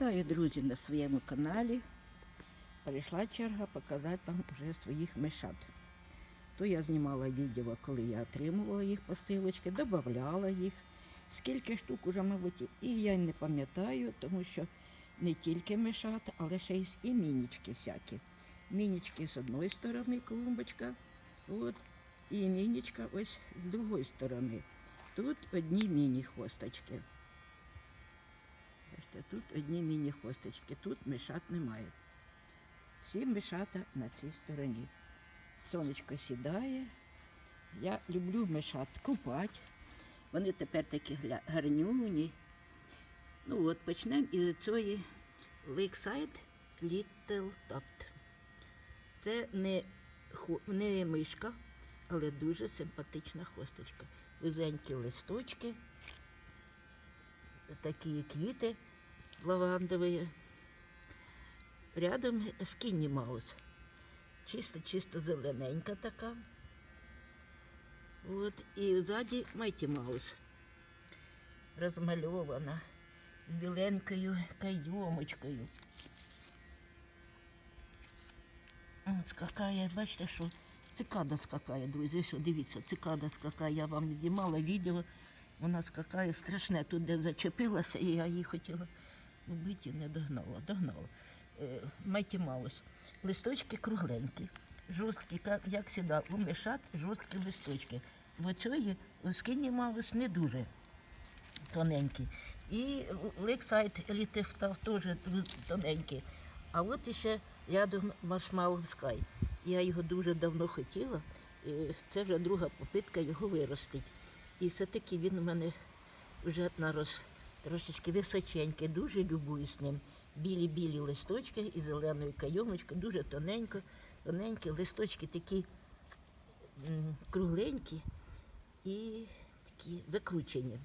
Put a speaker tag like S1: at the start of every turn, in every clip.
S1: Вітаю, друзі, на своєму каналі. Прийшла черга показати вам вже своїх мишат. То я знімала відео, коли я отримувала їх посилочки, додавала їх. Скільки штук уже, мабуть, і я не пам'ятаю, тому що не тільки мишат, але ще й і мінічки всякі. Мінічки з одної сторони клумбочка, от, і мінічка ось з другої сторони. Тут одні міні-хвосточки. Тут одні міні-хвосточки, тут мишат немає. Всі мишата на цій стороні. Сонечко сідає. Я люблю мишат купати. Вони тепер такі гарнюні. Ну от почнемо із цієї Lakeside Little Toft. Це не, не мишка, але дуже симпатична хвосточка. Вузенькі листочки, такі квіти лавандові. Рядом скінні маус. Чисто-чисто зелененька така. От, і ззаді Майті Маус. Розмальована з біленькою кайомочкою. От скакає, бачите, що цикада скакає, друзі. Ось, дивіться, цикада скакає. Я вам знімала відео. Вона скакає страшне, тут де зачепилася, і я її хотіла вбити, не догнала. Догнала. Е, Майті Маус. Листочки кругленькі, жорсткі, як, сюди, у мешат жорсткі листочки. В у скині Маус не дуже тоненькі. І Лексайт Літифтав теж тоненький. А от ще рядом Маршмал Скай. Я його дуже давно хотіла. і Це вже друга попитка його виростити. І все-таки він у мене вже нарос трошечки височенький, дуже любуюсь ним. Білі-білі листочки і зеленою кайомочкою, дуже тоненько, тоненькі листочки такі кругленькі і такі закручені.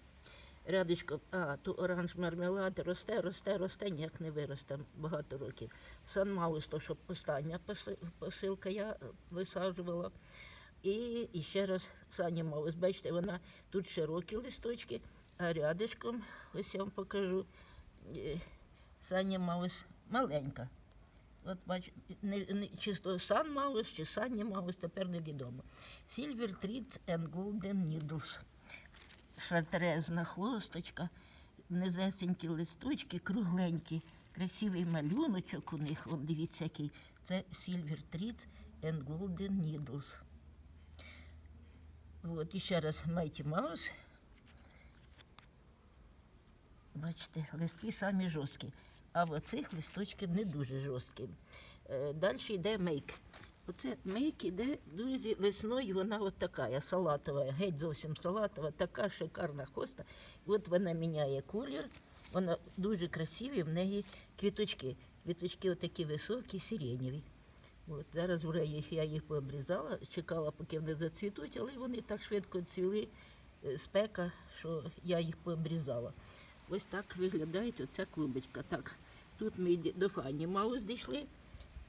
S1: Рядочком, а, то оранж мармелад росте, росте, росте, ніяк не виросте багато років. Сан Маус, то що остання посилка я висаджувала. І, і ще раз Саня Маус. Бачите, вона тут широкі листочки, а рядочком, ось я вам покажу, е, Саня Маус маленька. От бач, не, не, чи Сан Маус, чи Саня Маус, тепер невідомо. Silver Treats and Golden Needles. Шатрезна хвосточка, низесенькі листочки, кругленькі, красивий малюночок у них. Вон, дивіться, який. Це Silver Treats and Golden Needles. От, і ще раз Mighty Mouse. Бачите, листки самі жорсткі. А в оцих листочки не дуже жорсткі. Е, Далі йде мейк. Оце мейк іде друзі, весною, вона от така, салатова, геть зовсім салатова, така шикарна хоста. От вона міняє колір, вона дуже красиві, в неї квіточки. Квіточки отакі високі, сиренєві. От, зараз вже їх, я їх пообрізала, чекала, поки вони зацвітуть, але вони так швидко цвіли, е, спека, що я їх пообрізала. Ось так виглядає ця клубочка. Так, тут ми до Фані Маус дійшли.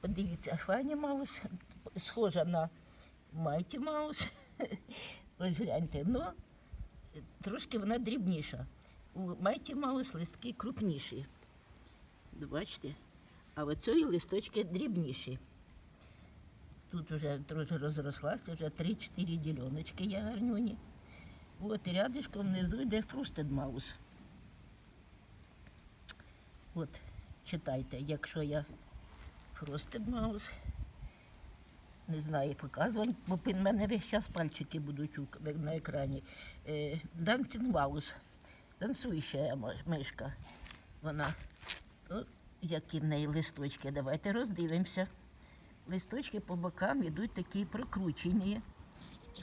S1: Подивіться, Фані Маус схожа на Майті Маус. Ось гляньте, ну трошки вона дрібніша. У Майті Маус листки крупніші. Бачите? А в цієї листочки дрібніші. Тут вже трохи розрослася, вже 3-4 діляночки гарнюні. От рядишком внизу йде Frosted Mouse. От, читайте, якщо я Frosted Mouse, не знаю, показувати, бо під мене весь час пальчики будуть на екрані. Dancing Mouse, танцююча мишка. Вона, ну, які в неї листочки, давайте роздивимося. Листочки по бокам йдуть такі прокручені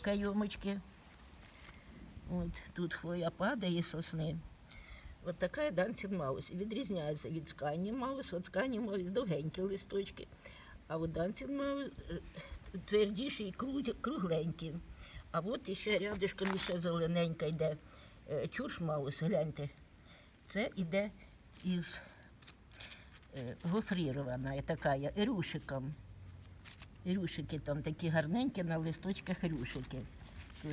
S1: кайомочки. От тут хвоя падає сосни. От така Dancing Mouse. Відрізняється від Scanny Mouse. От Scanny Mouse довгенькі листочки, а от Dancing Mouse е, твердіші і кругленькі. А от іще рядишком ще зелененька йде е, чурш маус, гляньте. Це йде із е, гофрірована, така рюшиком. Рюшики там такі гарненькі, на листочках рюшики.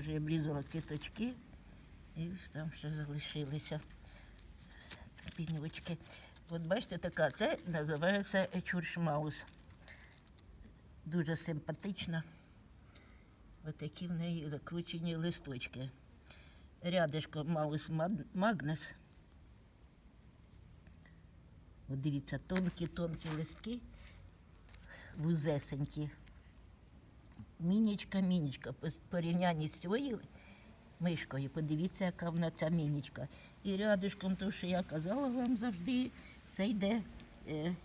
S1: Я обрізала квіточки і там ще залишилися піньочки. От бачите, така, це називається чуршмаус. Дуже симпатична. Ось такі в неї закручені листочки. Рядишком маус магнес. От дивіться, тонкі-тонкі листки, вузесенькі. Мінічка, мінічка. По порівнянні з цією мишкою, подивіться, яка вона ця мінічка. І рядишком, то, що я казала вам завжди, це йде. Е,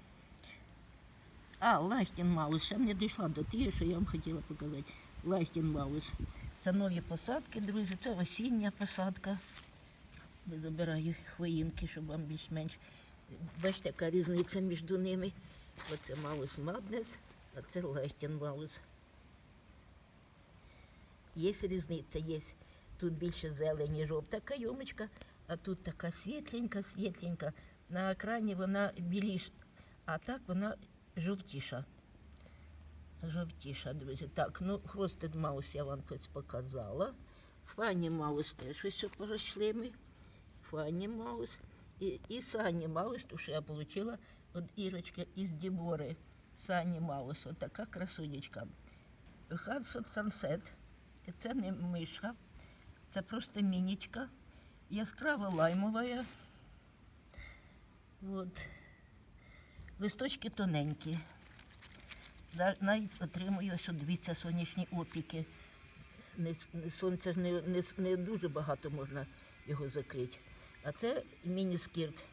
S1: а, Лахтін Маус. Ще не дійшла до тієї, що я вам хотіла показати. Лахтін Маус. Це нові посадки, друзі, це осіння посадка. Забираю хвоїнки, щоб вам більш-менш. Бачите, яка різниця між ними. Оце Маус Маднес, а це Лахтін Маус. Є різниця, є. Тут більше зелені, жовта кайомочка, а тут така світленька, світленька. На екрані вона біліша, а так вона жовтіша. Жовтіша, друзі. Так, ну Хростед Маус я вам хоч показала. Фані Маус теж ось пройшли ми. Фані Маус. І, і Сані Маус, тому що я отримала від Ірочки із Дібори. Сані Маус, от така красунечка. Хансот Сансет. Це не мишка, Це просто мінічка, яскраво лаймова. От. Листочки тоненькі. Навіть отримую ось дивіться сонячні опіки. Не, с- не- сонця ж не, не, не дуже багато можна його закрити. А це міні-скірт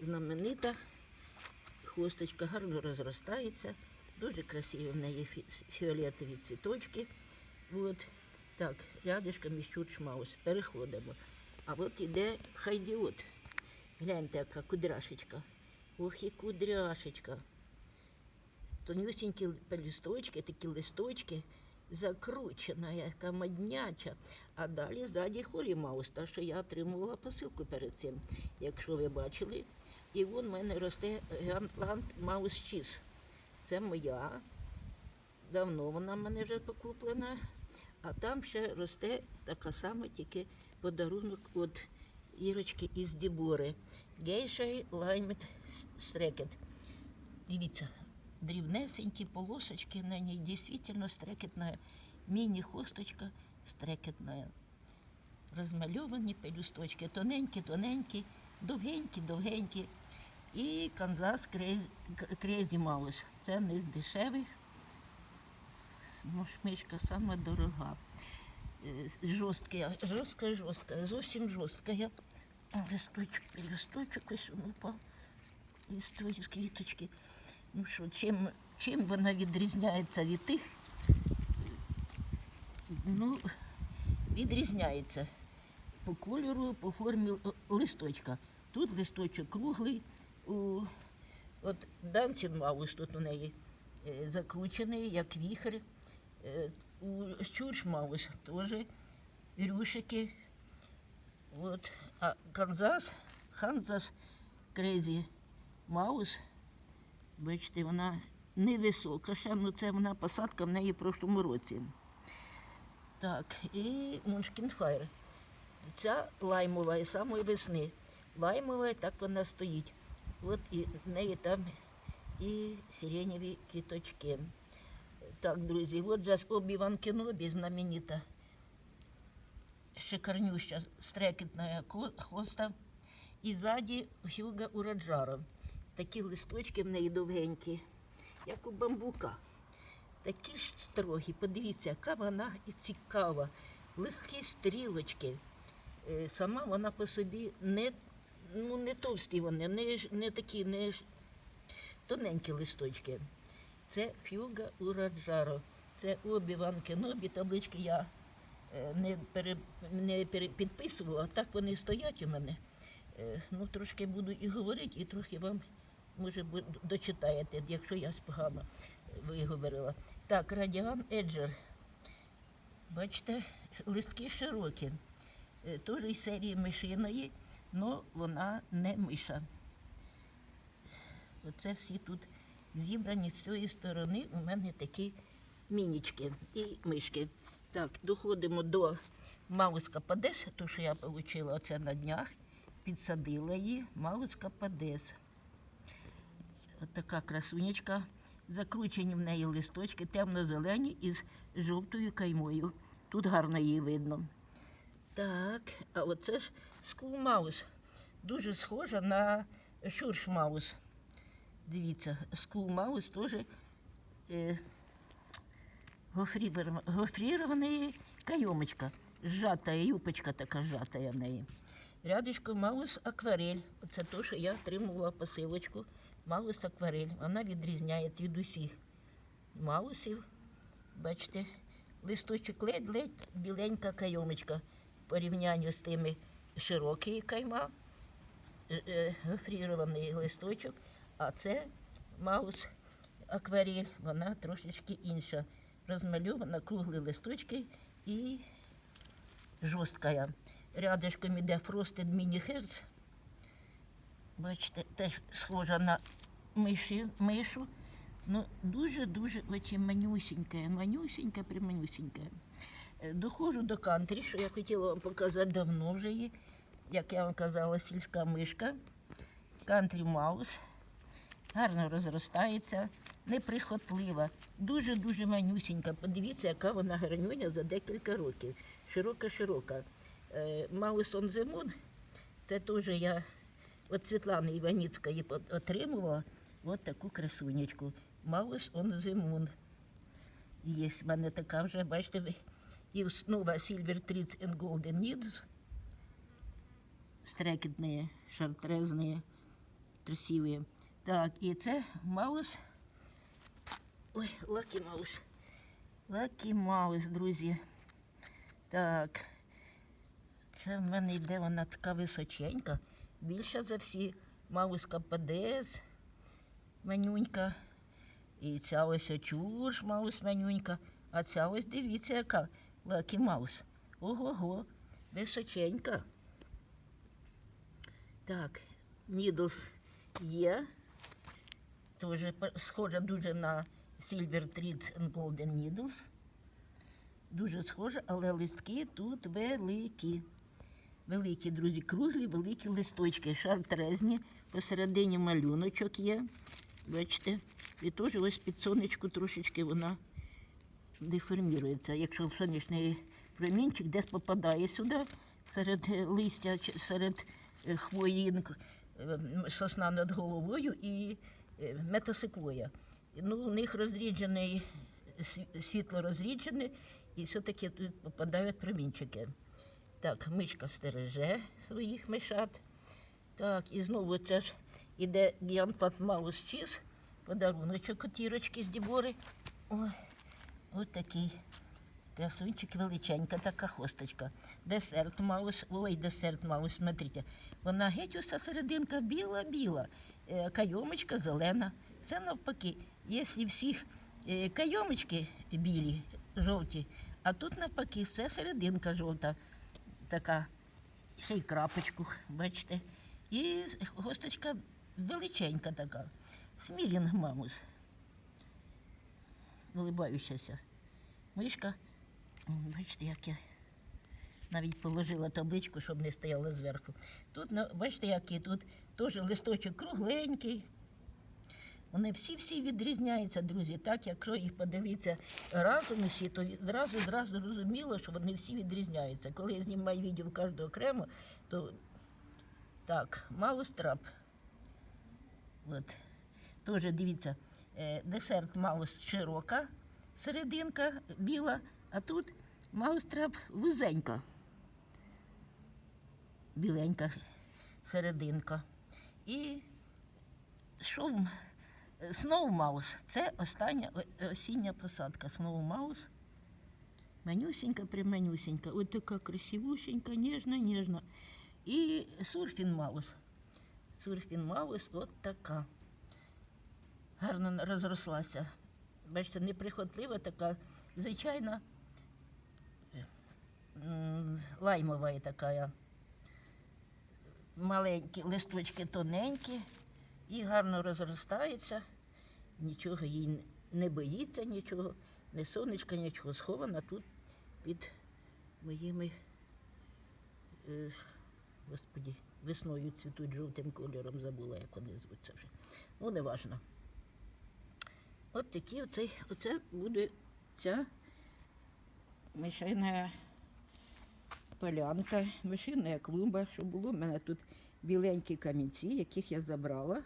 S1: знаменита. Хвосточка гарно розростається. Дуже красиві в неї фіолетові цвіточки. От. Так, рядишком із чурчмаус. Переходимо. А от іде хайдіот. Гляньте, яка кудряшечка. Ох і кудряшечка. Тонюсінькі листочки, такі листочки, закручена, яка модняча. А далі ззаді холі маус, та що я отримувала посилку перед цим, якщо ви бачили. І вон в мене росте Гантланд Маус Чіз. Це моя. Давно вона в мене вже покуплена. А там ще росте така сама, тільки подарунок від Ірочки із Дібори. Гейшай лаймет стрекет. Дивіться, дрібнесенькі полосочки на ній, дійсно стрекетна. Міні-хосточка стрекетна. Розмальовані пелюсточки, тоненькі, тоненькі, довгенькі, довгенькі. І Канзас Крезі Маус. Це не з дешевих. Мишка сама дорога. Е, Жорстка, жорстка, жорстка, зовсім жорстка. Листочок, листочок ось він упав із тої квіточки. Ну що, чим, чим вона відрізняється від тих? Ну, відрізняється по кольору, по формі листочка. Тут листочок круглий, у от Данцін Маус тут у неї е, закручений, як віхр. Е, У Щурч Маус теж рюшики. От. А Канзас, Ханзас Крезі Маус, бачите, вона невисока ще, ну це вона посадка в неї в прошлому році. Так, і Муншкінфайр. Ця лаймова і самої весни. Лаймова, так вона стоїть. От і в неї там і сиреневі квіточки. Так, друзі, от зараз обіван Кенобі знаменита. Шикарнюща стрекетна ко- хоста. І ззаді Хюга Ураджаро. Такі листочки в неї довгенькі, як у бамбука. Такі ж строгі. Подивіться, яка вона і цікава. Листки стрілочки. Е, Сама вона по собі не, ну, не товсті вони, не, не такі, не тоненькі листочки. Це фюга ураджаро. Це обіван кенобі. Таблички я е, не, пере, не пере, підписувала, так вони стоять у мене. Е, Ну, трошки буду і говорити, і трохи вам, може, дочитаєте, якщо я погано виговорила. Так, Радіан Еджер. Бачите, листки широкі. Е, Теж із серії мишиної, але вона не миша. Оце всі тут зібрані з цієї сторони. У мене такі мінічки і мишки. Так, доходимо до Мауска Падес, ту, що я отримала оце на днях. Підсадила її Мауска Падес. От така красунечка. Закручені в неї листочки, темно-зелені із жовтою каймою. Тут гарно її видно. Так, а оце ж скулмаус. Дуже схожа на шуршмаус. Дивіться, скулмаус теж е, гофрірований кайомочка. Сжатая, юпочка така сжатая в неї. Рядышком маус акварель. Це те, що я отримувала посилочку. Маус акварель. Вона відрізняється від усіх маусів. Бачите, листочок ледь-ледь біленька кайомочка в порівнянні з тими широкі кайма, е, е, гофрірований листочок, а це маус акварель, вона трошечки інша. Розмальована круглі листочки і жорстка. Рядышком іде Frosted Mini Hertz. Бачите, теж схожа на миші, мишу. Ну, дуже-дуже оці манюсіньке, манюсіньке, приманюсіньке. Е, Доходжу до кантрі, що я хотіла вам показати давно вже її. Як я вам казала, сільська мишка. Кантрі маус. Гарно розростається, неприхотлива, дуже-дуже манюсінька. Подивіться, яка вона гарнюня за декілька років. Широка-широка. Е, Маус он Зимун, це теж я від Світлани Іваніцької от- отримувала от таку красунечку. Маус он Зимун. Є в мене така вже, бачите, і знову Silver Treats and Golden Needs. Стрекетні, шартрезні, красиві. Так, і це маус. Ой, Лакі Маус. Лакі Маус, друзі. Так. Це в мене йде вона така височенька, більша за всі. Маус КПДС, манюнька. І ця ось очуш маус манюнька. А ця ось дивіться, яка Лакі Маус. Ого-го, височенька. Так, Needles є. Тоже схожа дуже на Silver Treats and Golden Needles. Дуже схожа, але листки тут великі. Великі, друзі, круглі, великі листочки, шартрезні, посередині малюночок є. Бачите? І теж ось під сонечку трошечки вона деформірується. Якщо сонячний промінчик десь попадає сюди, серед листя, серед е, хвоїнок, е, м, сосна над головою і метасиквоя. Ну, у них розріджений, світло розріджене, і все-таки тут попадають промінчики. Так, мишка стереже своїх мишат. Так, і знову це ж іде Гіанплат Маус Чіз, подаруночок котірочки з Дібори. Ой, ось такий красунчик, величенька така хосточка. Десерт маус, ой, десерт маус, смотрите. Вона геть уся серединка біла-біла, кайомочка зелена. Це навпаки. Якщо всіх е, кайомочки білі, жовті, а тут навпаки все серединка жовта, така, ще й крапочку, бачите. І госточка величенька така. Смілінг мамус. Вилибаючася. Мишка, бачите, як я навіть положила табличку, щоб не стояла зверху. Тут, на- бачите, який тут теж листочок кругленький. Вони всі-всі відрізняються, друзі. Так, якщо їх подивитися разом усі, то зразу зразу зрозуміло, що вони всі відрізняються. Коли я знімаю відео кожного окремо, то так, маус-трап. От. Теж дивіться, е, десерт маус широка, серединка біла, а тут маус-трап вузенька. Біленька серединка. І шов Сноу Маус це остання осіння посадка. Сноу Маус. Манюсенька, приманюсенька. Ось така красивусенька, ніжна, ніжна. І сурфін Маус. Сурфін Маус от така. Гарно розрослася. Бачите, неприхотлива така, звичайна лаймова така. Маленькі листочки тоненькі і гарно розростається. Нічого їй не боїться, нічого, не сонечка, нічого схована тут під моїми, е, господі, весною цвітуть жовтим кольором, забула, як вони звуться вже. Ну, не важно. От такі оце, оце буде ця мишина полянка, мишина клумба, що було. У мене тут біленькі камінці, яких я забрала.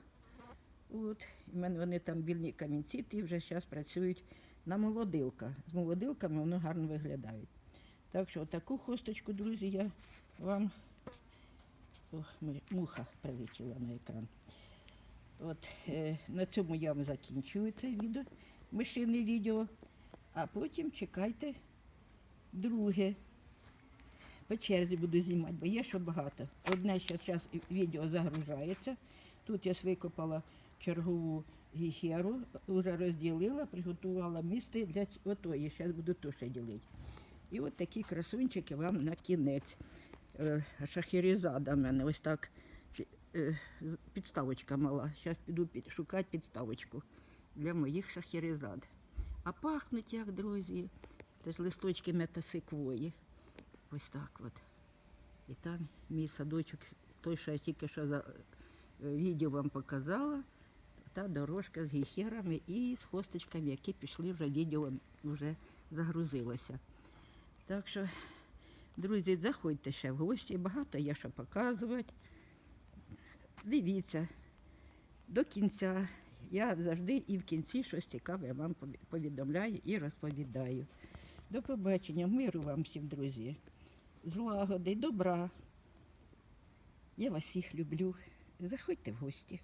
S1: От, у мене вони там білі камінці, ті вже зараз працюють на молодилках. З молодилками воно гарно виглядають. Так що таку хосточку, друзі, я вам. О, муха прилетіла на екран. От, е, на цьому я вам закінчую це відео, мишине відео, а потім чекайте друге. По черзі буду знімати, бо є що багато. Одне ще зараз відео загружається. Тут я викопала чергову гіхеру, вже розділила, приготувала місце для отої. Зараз буду то ще ділити. І от такі красунчики вам на кінець. Е, Шахерезада в мене ось так е, підставочка мала. Зараз піду шукати підставочку для моїх шахерезад. А пахнуть як, друзі. Це ж листочки метасиквої. Ось так от. І там мій садочок, той, що я тільки що за е, відео вам показала, та дорожка з гіхерами і з хосточками, які пішли вже відео вже загрузилося. Так що, друзі, заходьте ще в гості, багато є що показувати. Дивіться до кінця. Я завжди і в кінці щось цікаве вам повідомляю і розповідаю. До побачення, миру вам всім, друзі, злагоди, добра. Я вас всіх люблю. Заходьте в гості.